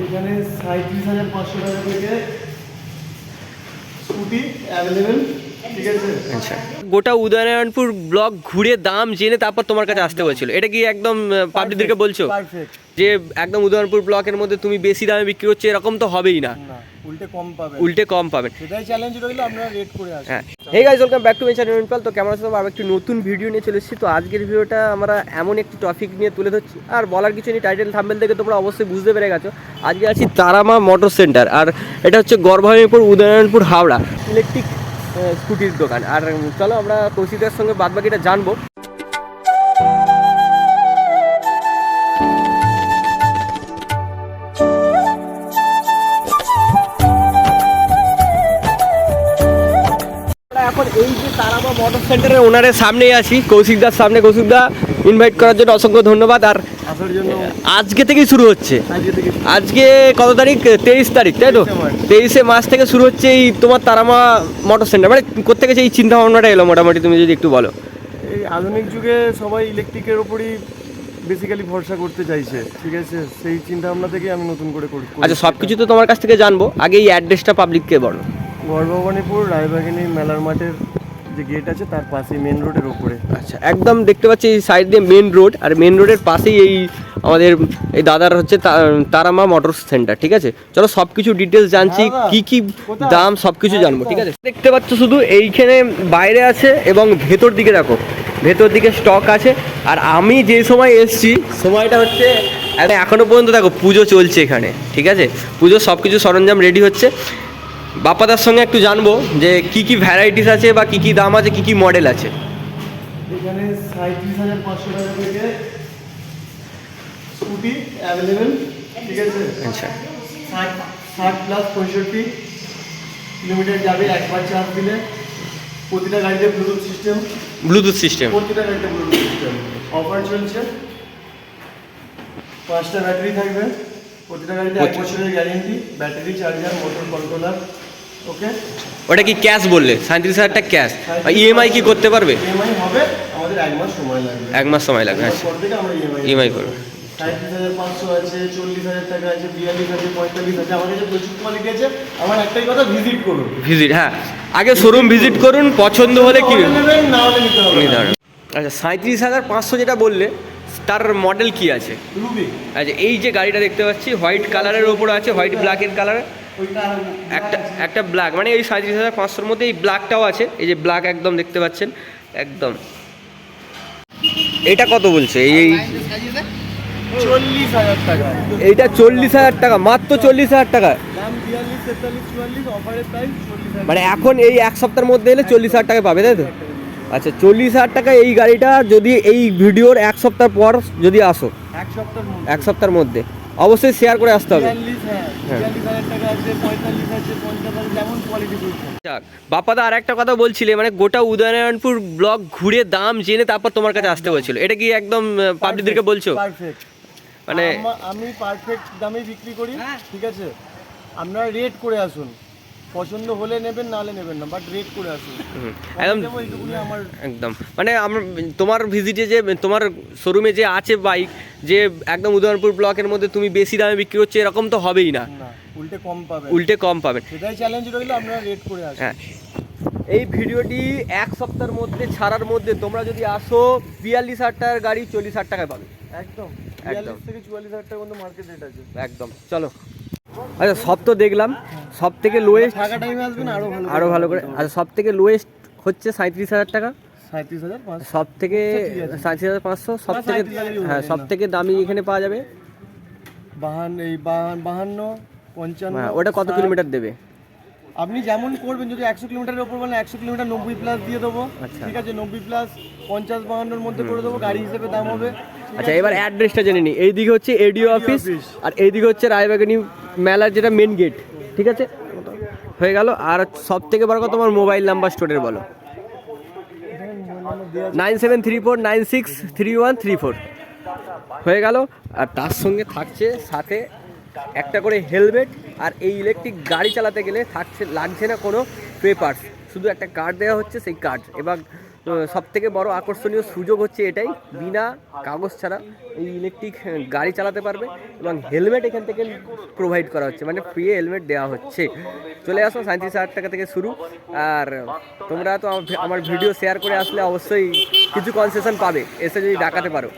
এখানে সাঁত্রিশ হাজার পাঁচশো টাকা থেকে স্কুটি অ্যাভেলেবেল আচ্ছা গোটা উদয়নারায়ণপুর ব্লক ঘুরে দাম জেনে তারপর তোমার কাছে আসতে বলছিল এটা কি একদম পাবলিকদেরকে বলছো? যে একদম উদয়নারায়ণপুর ব্লকের মধ্যে তুমি বেশি দামে বিক্রি করছ এরকম তো হবেই না। উল্টে কম পাবে। উল্টে কম পাবেন সেটাই চ্যালেঞ্জ রইল আপনারা রেট করে আসুন হ্যাঁ। Hey guys welcome back to মেচার পাল তো কেমন আছো? আবার একটি নতুন ভিডিও নিয়ে চলে এসেছি। তো আজকের ভিডিওটা আমরা এমন একটি টপিক নিয়ে তুলে ধরছি। আর বলার কিছু নেই টাইটেল থাম্বেল থেকে তোমরা অবশ্যই বুঝতে পেরে গেছো। আজকে আছি তারামা মোটর সেন্টার আর এটা হচ্ছে গর্ভামীপুর উদয়নারায়ণপুর হাওড়া। ইলেকট্রিক স্কুটির দোকান। আর চলো আমরা কৌশিকদের সঙ্গে বাদবাকিটা জানব। এখন এই যে তারামা মোটর সেন্টারের ওনারের সামনেই আছি, কৌশিকদার সামনে। কৌশিকদা ইনভাইট করার জন্য অসংখ্য ধন্যবাদ। আর আজকে থেকেই শুরু হচ্ছে। আজকে থেকে আজকে কত তারিখ? তেইশ তারিখ তাই তো? তেইশে মাস থেকে শুরু হচ্ছে এই তোমার তারামা মোটর সেন্টার মানে কোথা থেকে এই চিন্তা ভাবনাটা এলো মোটামুটি তুমি যদি একটু বলো। এই আধুনিক যুগে সবাই ইলেকট্রিকের ওপরই বেসিক্যালি ভরসা করতে চাইছে ঠিক আছে? সেই চিন্তা ভাবনা থেকে আমি নতুন করে করি আচ্ছা সব কিছু তো তোমার কাছ থেকে জানব। আগে এই অ্যাড্রেসটা পাবলিককে বলো। গর্ভবানীপুর রায়বাগিনী মেলার মাঠের যে গেট আছে তার পাশে মেন রোডের ওপরে আচ্ছা একদম দেখতে পাচ্ছি এই সাইড দিয়ে মেন রোড আর মেন রোডের পাশেই এই আমাদের এই দাদার হচ্ছে তারামা মোটর সেন্টার ঠিক আছে? চলো সব কিছু ডিটেলস জানছি কি কি দাম সব কিছু জানব ঠিক আছে? দেখতে পাচ্ছ শুধু এইখানে বাইরে আছে এবং ভেতর দিকে দেখো ভেতর দিকে স্টক আছে। আর আমি যে সময় এসছি সময়টা হচ্ছে এখন- এখনও পর্যন্ত দেখো পুজো চলছে এখানে ঠিক আছে? পুজো সব কিছু সরঞ্জাম রেডি হচ্ছে। বাপ্পাদার সঙ্গে একটু জানব যে কি কি ভ্যারাইটিস আছে বা কি কি দাম আছে কি কি মডেল আছে। এখানে সাঁত্রিশ হাজার পাঁচশো টাকা থেকে স্কুটি অ্যাভেলেবেল ঠিক আছে? আচ্ছা। ষাট ষাট প্লাস পঁয়ষট্টি কিলোমিটার যাবে একবার চার্জ দিলে। প্রতিটা গাড়িতে ব্লুটুথ সিস্টেম ব্লুটুথ সিস্টেম প্রতিটা গাড়িতে ব্লুটুথ সিস্টেম অফার চলছে। পাঁচটা ব্যাটারি থাকবে। প্রতিটা গাড়িতে এক বছরের guarantee battery charger motor controller okay? ওটা কি ক্যাশ বললে? সাঁত্রিশ হাজারটা ক্যাশ। ইএমআই কি করতে পারবে? ইএমআই হবে আমাদের এক মাস সময় লাগবে। এক মাস সময় লাগবে আচ্ছা। ইএমআই ইএমআই করবে। সাঁত্রিশ হাজার পাঁচশো আছে চল্লিশ হাজার টাকা আছে বিয়াল্লিশ আছে পঁয়তাল্লিশ আছে আমার কাছে প্রচুর কোয়ালিটি আছে। আমার একটাই কথা ভিজিট করুন। ভিজিট হ্যাঁ। আগে শোরুম ভিজিট করুন পছন্দ হলে কি হলে না হলে নিতে হবে আচ্ছা সাঁত্রিশ হাজার পাঁচশো যেটা বললে তার মডেল কি আছে? আচ্ছা এই যে গাড়িটা দেখতে পাচ্ছি হোয়াইট কালারের ওপর আছে হোয়াইট ব্ল্যাকের কালার ওইটা একটা একটা ব্ল্যাক মানে এই সাঁত্রিশ হাজার পাঁচশোর মধ্যে এই ব্ল্যাকটাও আছে এই যে ব্ল্যাক একদম দেখতে পাচ্ছেন একদম। এটা কত বলছে? এই এইটা চল্লিশ হাজার টাকা মাত্র চল্লিশ হাজার টাকা। মানে এখন এই এক সপ্তাহের মধ্যে এলে চল্লিশ হাজার টাকা পাবে তাই তো? আচ্ছা চল্লিশ হাজার টাকা এই গাড়িটা যদি এই ভিডিওর এক সপ্তাহ পর যদি আসো এক সপ্তাহের মধ্যে। অবশ্যই শেয়ার করে আসতে হবে। বাপাদা হ্যাঁ হ্যাঁ। হাজার টাকা আছে পঁয়তাল্লিশ আছে পঞ্চাশ যেমন কোয়ালিটি যাক বাপ্পাদা আর একটা কথা বলছিলে মানে গোটা উদয়নারায়ণপুর ব্লক ঘুরে দাম জেনে তারপর তোমার কাছে আসতে বলছিল এটা কি একদম পাবলিকদেরকে বলছো? মানে আমি পারফেক্ট দামে বিক্রি করি ঠিক আছে? আপনারা রেট করে আসুন। পছন্দ হলে নেবেন না হলে নেবেন না বাট রেট করে আসুন। একদম। আমার একদম। মানে আমরা তোমার ভিজিটে যে তোমার শোরুমে যে আছে বাইক যে একদম উদয়নপুর ব্লকের মধ্যে তুমি বেশি দামে বিক্রি করছ এরকম তো হবেই না। উল্টে কম পাবেন। উল্টে কম পাবেন। সেটাই চ্যালেঞ্জ রইল আপনারা রেট করে আসুন। হ্যাঁ। এই ভিডিওটি এক সপ্তাহের মধ্যে ছাড়ার মধ্যে তোমরা যদি আসো বিয়াল্লিশ হাজার টাকার গাড়ি চল্লিশ হাজার টাকায় পাবে। একদম। একদম। থেকে চুয়াল্লিশ হাজার টাকা মতো মার্কেট রেট আছে। একদম। চলো। আচ্ছা সব তো দেখলাম। সব থেকে লোয়েস্ট ফাঁকা টাইমে আসবেন আরও ভালো আরও ভালো করে আচ্ছা সব থেকে লোয়েস্ট হচ্ছে সাঁত্রিশ হাজার টাকা। সব থেকে। সাঁত্রিশ হাজার পাঁচশো সব থেকে হ্যাঁ সব থেকে দামি এখানে পাওয়া যাবে। বাহান্ন এই বাহান্ন বাহান্ন পঞ্চান্ন হ্যাঁ ওটা কত কিলোমিটার দেবে? আপনি যেমন করবেন যদি একশো কিলোমিটারের উপর বলেন একশো কিলোমিটার নব্বই প্লাস দিয়ে দেবো। আচ্ছা। ঠিক আছে নব্বই প্লাস পঞ্চাশ বাহান্নর মধ্যে করে দেবো গাড়ি হিসেবে দাম হবে। আচ্ছা এবার অ্যাড্রেসটা জেনে নিই। এইদিকে হচ্ছে এডিও অফিস অফিস। আর এইদিকে হচ্ছে রায়বাগানি মেলার যেটা মেন গেট ঠিক আছে? হয়ে গেল। আর সব থেকে বড় কথা, তোমার মোবাইল নাম্বার স্টোরের বলো। Nine seven three four, nine six three one three four. হয়ে গেল। আর তার সঙ্গে থাকছে সাথে একটা করে হেলমেট, আর এই ইলেকট্রিক গাড়ি চালাতে গেলে থাকছে, লাগছে না কোনো পেপার শুধু একটা কার্ড দেওয়া হচ্ছে, সেই কার্ড এবার সব থেকে বড় আকর্ষণীয় সুযোগ হচ্ছে এটাই, বিনা কাগজ ছাড়া এই ইলেকট্রিক গাড়ি চালাতে পারবে এবং হেলমেট এখান থেকে প্রোভাইড করা হচ্ছে মানে ফ্রি হেলমেট দেওয়া হচ্ছে। চলে আসো সাঁত্রিশ হাজার টাকা থেকে শুরু। আর তোমরা তো আমার ভিডিও শেয়ার করে আসলে অবশ্যই কিছু কনসেশন পাবে, এসে যদি ডাকাতে পারো।